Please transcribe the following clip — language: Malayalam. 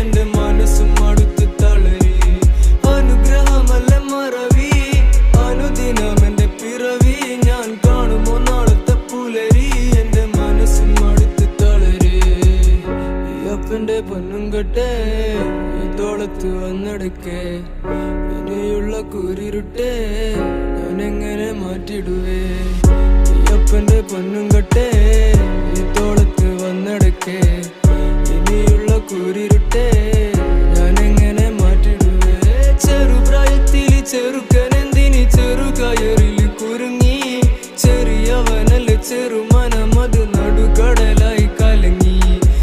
എന്റെ മനസ്സും അടുത്ത് അനുഗ്രഹമല്ല മറവി അനുദിനം എന്റെ പിറവി. ഞാൻ കാണുമോ പുലരി എന്റെ മനസ്സും അടുത്ത് തളരി. അപ്പന്റെ പൊന്നും കെട്ടേ ഇതോളത്ത് കുരിരുട്ടേ ഞാനെങ്ങനെ മാറ്റിടുവേ? അപ്പന്റെ പൊന്നും കുരിരുട്ടെ കൂരിരുട്ടെ ഞാനെങ്ങനെ മാറ്റിടുവേ? ചെറുപ്രായത്തിൽ ചെറുക്കനെന്തിന് ചെറുകയറിൽ കുരുങ്ങി? ചെറിയവനല്ല ചെറു